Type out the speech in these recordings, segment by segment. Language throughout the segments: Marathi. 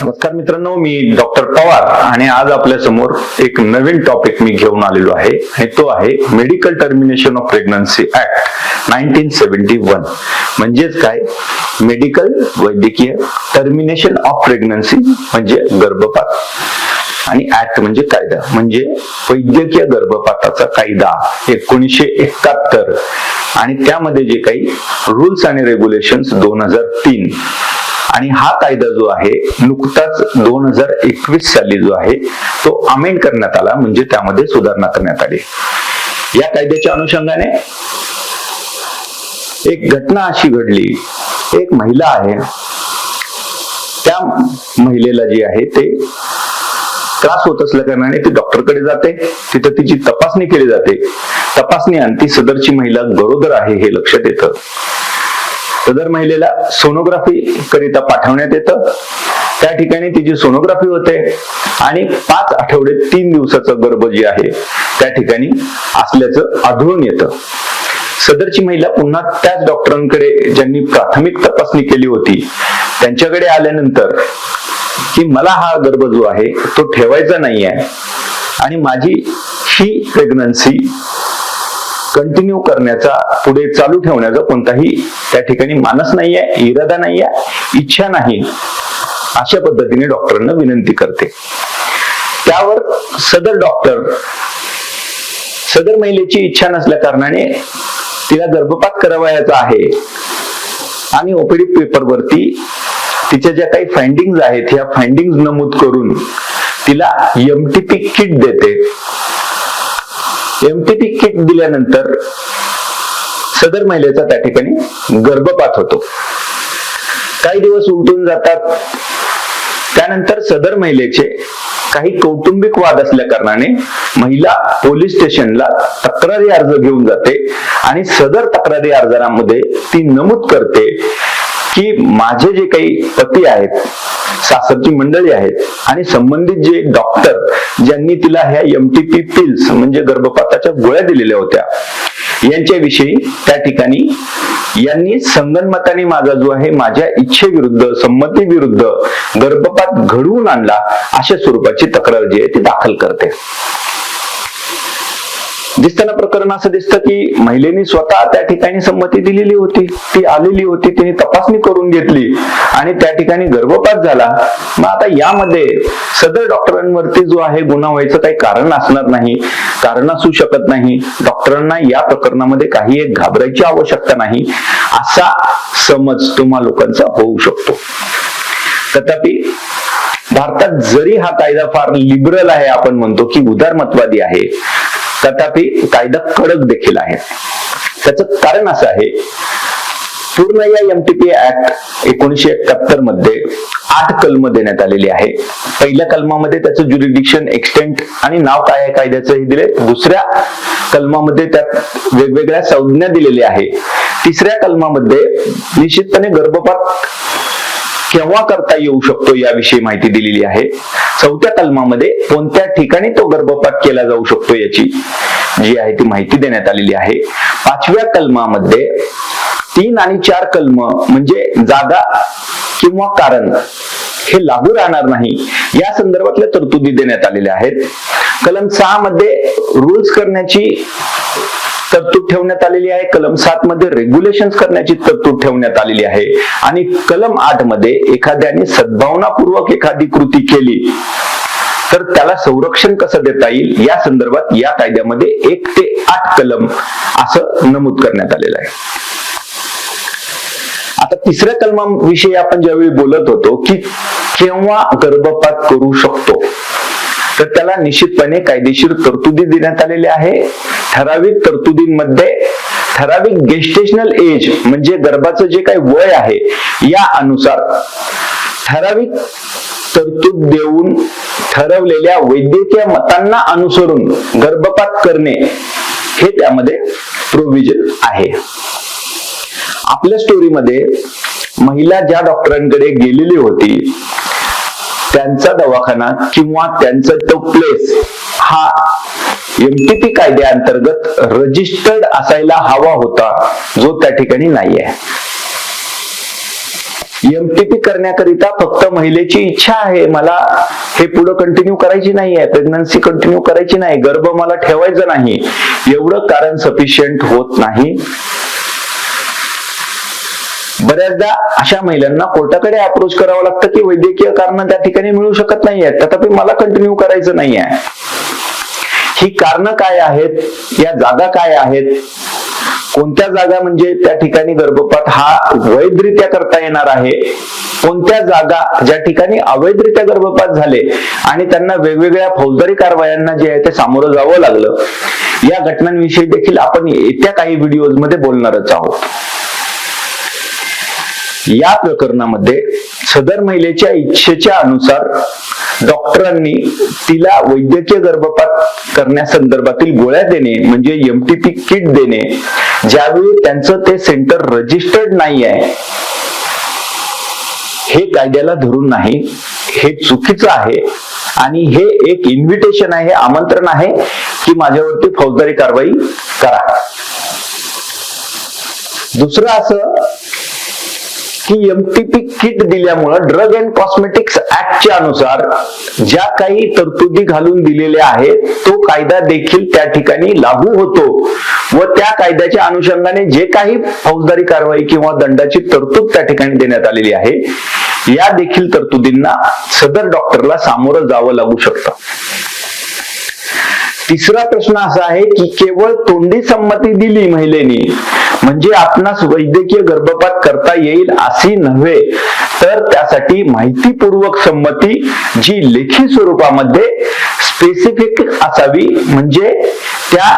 नमस्कार मित्रांनो मी डॉक्टर पवार आणि आज आपल्यासमोर एक नवीन टॉपिक मी घेऊन आलेलो आहे आणि तो आहे medical termination of pregnancy act nineteen seventy one म्हणजेच काय? मेडिकल वैद्यकीय टर्मिनेशन ऑफ प्रेग्नन्सी म्हणजे गर्भपात. आणि ऍक्ट म्हणजे कायदा. म्हणजे वैद्यकीय गर्भपाताचा कायदा एकोणीसशे एकाहत्तर. आणि त्यामध्ये जे काही रूल्स आणि रेग्युलेशन दोन हजार तीन. आणि हा कायदा जो आहे नुकताच दोन हजार एकवीस साली जो आहे तो अमेंड करण्यात आला म्हणजे त्यामध्ये सुधारणा करण्यात आली. या कायद्याच्या अनुषंगाने एक घटना अशी घडली. एक महिला आहे. त्या महिलेला जी आहे ते त्रास होत असल्या कारणाने ती डॉक्टरकडे जाते. तिथं तिची तपासणी केली जाते. तपासणी आणि ती सदरची महिला गरोदर आहे हे लक्षात येतं. सदर महिलेला सोनोग्राफी करिता पाठवण्यात येतं. त्या ठिकाणी तिची सोनोग्राफी होते आणि पाच आठवडे तीन दिवसाचा गर्भ जे आहे त्या ठिकाणी असल्याचं आढळून येतं. सदरची महिला पुन्हा त्याच डॉक्टरांकडे ज्यांनी प्राथमिक तपासणी केली होती त्यांच्याकडे आल्यानंतर की मला हा गर्भ जो आहे तो ठेवायचा नाही आहे आणि माझी ही प्रेग्नन्सी कंटिन्यू करण्याचा पुढे चालू ठेवण्याचा कोणताही त्या ठिकाणी मानस नाही आहे इरादा नाही आहे इच्छा नाही. अशा पद्धतीने डॉक्टरांना विनंती करते. त्यावर सदर डॉक्टर सदर महिलेची इच्छा नसल्या कारणाने तिला गर्भपात करावयाचा आहे. आणि ओपीडी पेपरवरती तिच्या ज्या काही फाइंडिंग आहेत ह्या फाइंडिंग नमूद करून तिला एमटीपी किट देते. एमटीपी किट दिल्यानंतर सदर महिलेचा त्या ठिकाणी गर्भपात होतो. काही दिवस उलटून जातात. त्यानंतर सदर महिलेचे काही कौटुंबिक वाद असल्या कारणाने महिला पोलीस स्टेशनला तक्रारी अर्ज घेऊन जाते आणि सदर तक्रारी अर्जामध्ये ती नमूद करते की माझे जे काही पती आहेत सासरची मंडळी आहेत आणि संबंधित जे डॉक्टर ज्यांनी तिला ह्या एमटीपी पिल्स म्हणजे गर्भपाताच्या गोळ्या दिलेल्या होत्या यांच्याविषयी त्या ठिकाणी यांनी संगनमताने माझा जो आहे माझ्या इच्छेविरुद्ध संमती विरुद्ध गर्भपात घडवून आणला अशा स्वरूपाची तक्रार जी आहे ती दाखल करते. दिसताना प्रकरण असं दिसतं की महिलेने स्वतः त्या ठिकाणी संमती दिलेली होती. ती आलेली होती तिने तपासणी करून घेतली आणि त्या ठिकाणी गर्भपात झाला. मग आता यामध्ये सदर डॉक्टरांवरती जो आहे गुन्हा व्हायचं काही कारण असणार नाही कारण असू शकत नाही. डॉक्टरांना या प्रकरणामध्ये काही एक घाबरायची आवश्यकता नाही असा समज तुम्हा लोकांचा होऊ शकतो. तथापि भारतात जरी हा कायदा फार लिबरल आहे आपण म्हणतो की उदारमतवादी आहे तथापि कायदा कडक देखील आहे. त्याच कारण असं आहे पूर्ण या एमटीपी ऍक्ट एकोणीशे एकाहत्तरमध्ये आठ कलम देण्यात आलेली आहे. पहिल्या कलमामध्ये त्याचं ज्युरिडिक्शन एक्सटेंट आणि नाव काय आहे कायद्याचं हे दिले. दुसऱ्या कलमामध्ये त्यात वेगवेगळ्या संज्ञा दिलेल्या आहे. तिसऱ्या कलमामध्ये निश्चितपणे गर्भपात केव्हा करता येऊ शकतो याविषयी माहिती दिलेली आहे. चौथ्या कलमामध्ये कोणत्या ठिकाणी तो गर्भपात केला जाऊ शकतो याची जी आहे ती माहिती देण्यात आलेली आहे. पाचव्या कलमामध्ये तीन आणि चार कलम म्हणजे जागा किंवा कारण हे लागू राहणार नाही. या संदर्भातल्या तरतुदी देण्यात आलेल्या आहेत. कलम सहा मध्ये रूल्स करण्याची तरतूद ठेवण्यात आलेली आहे. कलम सात मध्ये रेग्युलेशन करण्याची तरतूद ठेवण्यात आलेली आहे. आणि कलम आठमध्ये एखाद्याने सद्भावनापूर्वक एखादी कृती केली तर त्याला संरक्षण कसं देता येईल? या संदर्भात या कायद्यामध्ये एक ते आठ कलम असं नमूद करण्यात आलेलं आहे. आता तिसऱ्या कलमाविषयी आपण ज्यावेळी बोलत होतो की केव्हा गर्भपात करू शकतो? तर त्याला निश्चितपणे कायदेशीर तरतुदी देण्यात आलेल्या आहे. ठराविक तरतुदींमध्ये ठराविक गेस्टेशनल एज म्हणजे गर्भाचं जे काही वय आहे या अनुसार ठराविक तरतूद देऊन ठरवलेल्या वैद्यकीय मतांना अनुसरून गर्भपात करणे हे त्यामध्ये प्रोव्हिजन आहे. आपल्या स्टोरीमध्ये महिला ज्या डॉक्टरांकडे गेलेली होती त्यांचा दवाखाना किंवा त्यांचा तो प्लेस हा एमटीपी कायद्याअंतर्गत रजिस्टर्ड असायला हवा होता जो त्या ठिकाणी नाही आहे. एमटीपी करण्याकरिता फक्त महिलेची इच्छा आहे मला हे पुढे कंटिन्यू करायची नाही आहे प्रेग्नन्सी कंटिन्यू करायची नाही गर्भ मला ठेवायचं नाही एवढं कारण सफिशियंट होत नाही. बऱ्याचदा अशा महिलांना कोर्टाकडे अप्रोच करावं लागतं की वैद्यकीय कारण त्या ठिकाणी मिळू शकत नाहीये तथापि मला कंटिन्यू करायचं नाही आहे ही कारण काय आहेत? या जागा काय आहेत? कोणत्या जागा म्हणजे त्या ठिकाणी गर्भपात हा वैधरित्या करता येणार आहे? कोणत्या जागा ज्या ठिकाणी अवैधरित्या गर्भपात झाले आणि त्यांना वेगवेगळ्या फौजदारी कारवायांना जे आहे ते सामोरं जावं लागलं? या घटनांविषयी देखील आपण येत्या काही व्हिडिओजमध्ये बोलणारच आहोत. या प्रकरणामध्ये सदर महिलेच्या इच्छेच्या अनुसार डॉक्टरांनी तिला वैद्यकीय गर्भपात करण्यासंदर्भातील गोळ्या देणे म्हणजे एमटीपी किट देणे ज्यावेळी त्यांचं ते सेंटर रजिस्टर्ड नाही आहे हे कायद्याला धरून नाही. हे चुकीचं आहे आणि हे एक इन्व्हिटेशन आहे आमंत्रण आहे की माझ्यावरती फौजदारी कारवाई करा. दुसरं असं की एमटीपी किट दिल्यामुळं ड्रग अँड कॉस्मेटिक्स ऍक्टच्या अनुसार ज्या काही तरतुदी घालून दिलेल्या आहेत तो कायदा देखील त्या ठिकाणी लागू होतो. व त्या कायद्याच्या अनुषंगाने जे काही फौजदारी कारवाई किंवा दंडाची तरतूद त्या ठिकाणी देण्यात आलेली आहे या देखील तरतुदींना सदर डॉक्टरला सामोरं जावं लागू शकतं. तिसरा प्रश्न असा आहे की केवळ तोंडी संमती दिली महिलेनी म्हणजे आपणास वैद्यकीय गर्भपात करता येईल अशी नव्हे. तर त्यासाठी माहितीपूर्वक संमती जी लेखी स्वरूपामध्ये स्पेसिफिक असावी म्हणजे त्या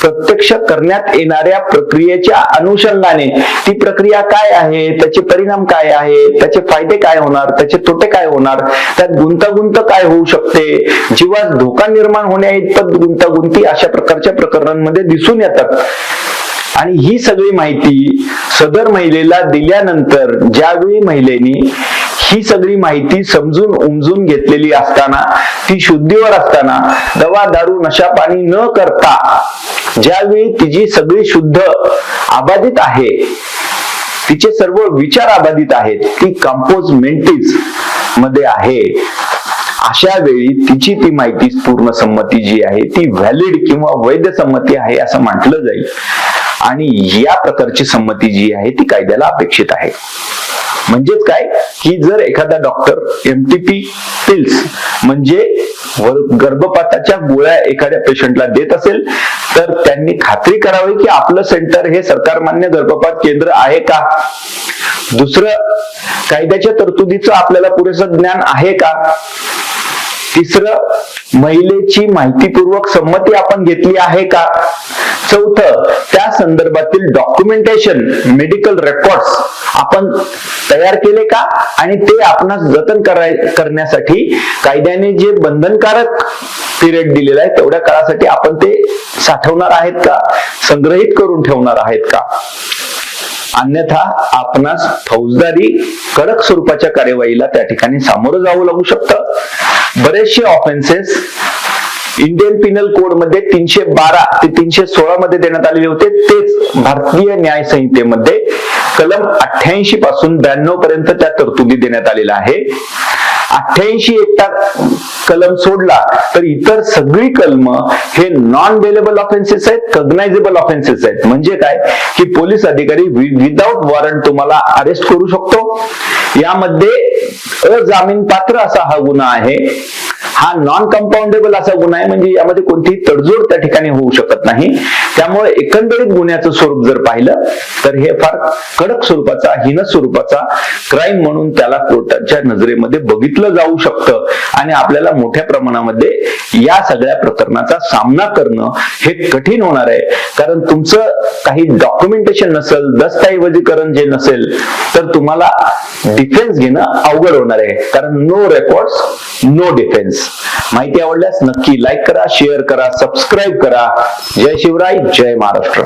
प्रत्यक्ष करण्यात येणाऱ्या प्रक्रियेच्या अनुषंगाने. ती प्रक्रिया काय आहे? त्याचे परिणाम काय आहे? त्याचे फायदे काय होणार? त्याचे तोटे काय होणार? त्यात गुंतागुंत काय होऊ शकते? जीवास धोका निर्माण होण्या इतपत गुंतागुंती अशा प्रकारच्या प्रकरणांमध्ये दिसून येतात. आणि ही सगळी माहिती सदर महिलेला दिल्यानंतर ज्यावेळी महिलेनी ही सगळी माहिती समजून उमजून घेतलेली असताना ती शुद्धीवर असताना दवा दारू नशा पाणी न करता ज्यावेळी तिची सगळी शुद्ध अबाधित आहे तिचे सर्व विचार अबाधित आहेत ती कंपोज मेंटीजमध्ये आहे अशा वेळी तिची ती माहिती पूर्ण संमती जी आहे ती व्हॅलिड किंवा वैध संमती आहे असं म्हटलं जाईल. आणि या प्रकारची संमती जी आहे ती कायद्याला अपेक्षित आहे. म्हणजेच काय? की जर एखादा डॉक्टर एमटीपी पिल्स म्हणजे गर्भपाताच्या गोळ्या एखाद्या पेशंटला देत असेल तर त्यांनी खात्री करावी की आपलं सेंटर हे सरकारमान्य गर्भपात केंद्र आहे का? दुसरं कायद्याच्या तरतुदीचं आपल्याला पुरेसं ज्ञान आहे का? तिसरं महिलेची माहितीपूर्वक संमती आपण घेतली आहे का? चौथं त्या संदर्भातील डॉक्युमेंटेशन मेडिकल रेकॉर्ड्स आपण तयार केले का? आणि ते आपणास जतन कराय करण्यासाठी कायद्याने जे बंधनकारक पिरियड दिलेला आहे तेवढ्या काळासाठी आपण ते साठवणार आहेत का? संग्रहित करून ठेवणार आहेत का? अन्यथा आपणास फौजदारी कडक स्वरूपाच्या कार्यवाहीला त्या ठिकाणी सामोरं जावं लागू शकतं. बरेचसे ऑफेन्सेस इंडियन पिनल कोडमध्ये तीनशे बारा ते तीनशे सोळा मध्ये देण्यात आलेले होते. तेच भारतीय न्याय संहितेमध्ये कलम अठ्ठ्याऐंशी पासून ब्याण्णव पर्यंत त्या तरतुदी देण्यात आलेल्या आहे. अठ्ठ्याऐंशी एकटा कलम सोडला तर इतर सगळी कलम हे नॉन बेलेबल ऑफेन्सेस आहेत कग्नायझेबल ऑफेन्सेस आहेत. म्हणजे काय? की पोलीस अधिकारी विदाऊट वॉरंट तुम्हाला अरेस्ट करू शकतो. यामध्ये अजामीन पात्र असा हा गुन्हा आहे. हा नॉन कंपाऊंडेबल असा गुन्हा आहे म्हणजे यामध्ये कोणतीही तडजोड त्या ठिकाणी होऊ शकत नाही. त्यामुळे एकंदरीत गुन्ह्याचं स्वरूप जर पाहिलं तर हे फार कडक स्वरूपाचा हिन स्वरूपाचा क्राईम म्हणून त्याला कोर्टाच्या नजरेमध्ये बघितलं जाऊ शकतं. आणि आपल्याला मोठ्या प्रमाणामध्ये या सगळ्या प्रकरणाचा सामना करणं हे कठीण होणार आहे. कारण तुमचं काही डॉक्युमेंटेशन नसेल दस्तऐवजीकरण जे नसेल तर तुम्हाला डिफेन्स घेणं अवघड होणार आहे. कारण नो रेकॉर्ड नो डिफेन्स माहिती आवडल्यास नक्की लाईक करा शेअर करा सबस्क्राईब करा. जय शिवराय जय महाराष्ट्र.